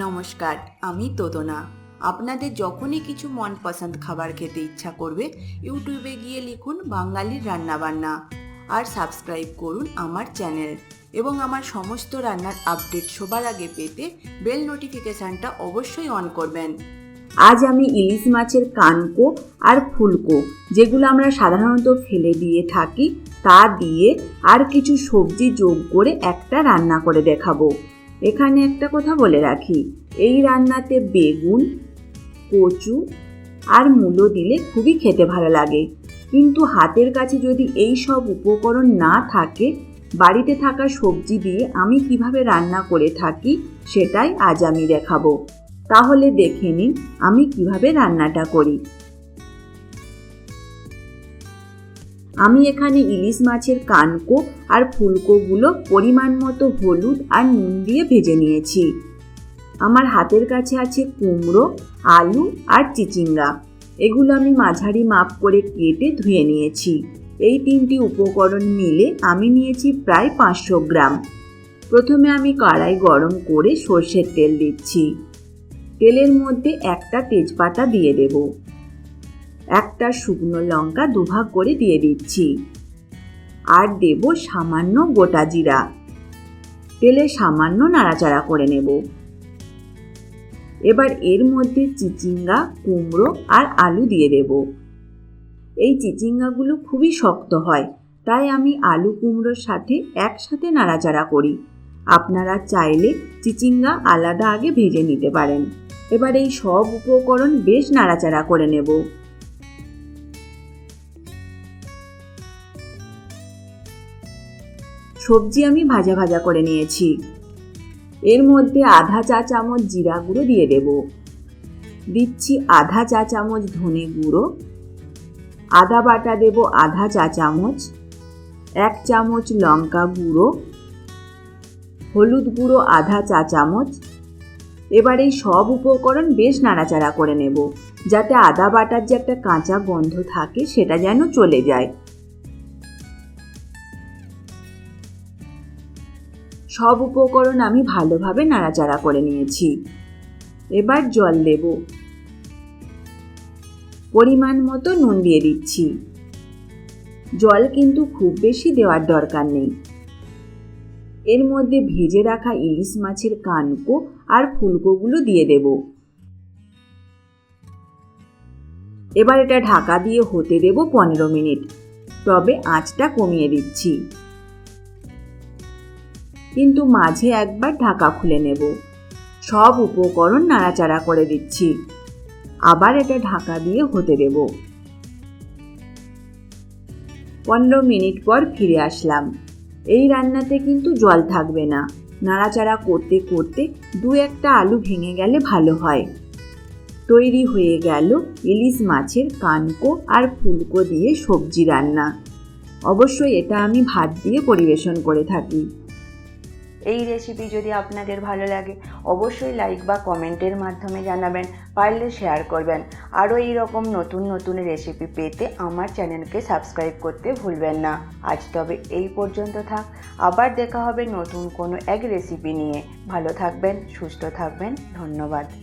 নমস্কার, আমি তোদনা আপনাদের যখনই কিছু মন পছন্দ খাবার খেতে ইচ্ছা করবে, ইউটিউবে গিয়ে লিখুন বাঙালির রান্নাবান্না আর সাবস্ক্রাইব করুন আমার চ্যানেল এবং আমার সমস্ত রান্নার আপডেট সবার আগে পেতে বেল নোটিফিকেশানটা অবশ্যই অন করবেন। আজ আমি ইলিশ মাছের কানকো আর ফুলকো, যেগুলো আমরা সাধারণত ফেলে দিয়ে থাকি, তা দিয়ে আর কিছু সবজি যোগ করে একটা রান্না করে দেখাবো। এখানে একটা কথা বলে রাখি, এই রান্নাতে বেগুন, কচু আর মূলো দিলে খুবই খেতে ভালো লাগে। কিন্তু হাতের কাছে যদি এই সব উপকরণ না থাকে, বাড়িতে থাকা সবজি দিয়ে আমি কীভাবে রান্না করে থাকি সেটাই আজ আমি দেখাবো। তাহলে দেখে নিন আমি কীভাবে রান্নাটা করি। আমি এখানে ইলিশ মাছের কানকো আর ফুলকোগুলো পরিমাণ মতো হলুদ আর নুন দিয়ে ভেজে নিয়েছি। আমার হাতের কাছে আছে কুমড়ো, আলু আর চিচিঙ্গা। এগুলো আমি মাঝারি মাপ করে কেটে ধুয়ে নিয়েছি। এই তিনটি উপকরণ মিলে আমি নিয়েছি প্রায় পাঁচশো গ্রাম। প্রথমে আমি কড়াই গরম করে সর্ষের তেল দিচ্ছি। তেলের মধ্যে একটা তেজপাতা দিয়ে দেব। একটা শুকনো লঙ্কা দুভাগ করে দিয়ে দিচ্ছি। আর দেব সামান্য গোটা জিরা। তেলে সামান্য নাড়াচাড়া করে নেব। এবার এর মধ্যে চিচিঙ্গা, কুমড়ো আর আলু দিয়ে দেব। এই চিচিঙ্গাগুলো খুবই শক্ত হয়, তাই আমি আলু কুমড়োর সাথে একসাথে নাড়াচাড়া করি। আপনারা চাইলে চিচিঙ্গা আলাদা আগে ভেজে নিতে পারেন। এবার এই সব উপকরণ বেশ নাড়াচাড়া করে নেব। সবজি আমি ভাজা ভাজা করে নিয়েছি। এর মধ্যে আধা চা চামচ জিরা গুঁড়ো দিয়ে দেব। দিচ্ছি আধা চা চামচ ধনে গুঁড়ো। আদা বাটা দেব আধা চা চামচ। এক চামচ লঙ্কা গুঁড়ো। হলুদ গুঁড়ো আধা চা চামচ। এবার এই সব উপকরণ বেশ নাড়াচাড়া করে নেব, যাতে আদা বাটার যে একটা কাঁচা গন্ধ থাকে সেটা যেন চলে যায়। সব উপকরণ আমি ভালোভাবে নাড়াচাড়া করে নিয়েছি। এবার জল দেব। পরিমাণ মতো নুন দিয়ে দিচ্ছি। জল কিন্তু খুব বেশি দেওয়ার দরকার নেই। এর মধ্যে ভেজে রাখা ইলিশ মাছের কানকো আর ফুলকোগুলো দিয়ে দেব। এবার এটা ঢাকা দিয়ে হতে দেব পনেরো মিনিট। তবে আঁচটা কমিয়ে দিচ্ছি। কিন্তু মাঝে একবার ঢাকা খুলে নেব। সব উপকরণ নাড়াচাড়া করে দিচ্ছি। আবার এটা ঢাকা দিয়ে হতে দেব। পনেরো মিনিট পর ফিরে আসলাম। এই রান্নাতে কিন্তু জল থাকবে না। নাড়াচাড়া করতে করতে দু একটা আলু ভেঙে গেলে ভালো হয়। তৈরি হয়ে গেল ইলিশ মাছের কানকো আর ফুলকো দিয়ে সবজি রান্না। অবশ্যই এটা আমি ভাত দিয়ে পরিবেশন করে থাকি। এই রেসিপি যদি আপনাদের ভালো লাগে, অবশ্যই লাইক বা কমেন্টের মাধ্যমে জানাবেন, পারলে শেয়ার করবেন। আরও এই রকম নতুন নতুন রেসিপি পেতে আমার চ্যানেলকে সাবস্ক্রাইব করতে ভুলবেন না। আজ তবে এই পর্যন্ত থাক, আবার দেখা হবে নতুন কোনো এক রেসিপি নিয়ে। ভালো থাকবেন, সুস্থ থাকবেন, ধন্যবাদ।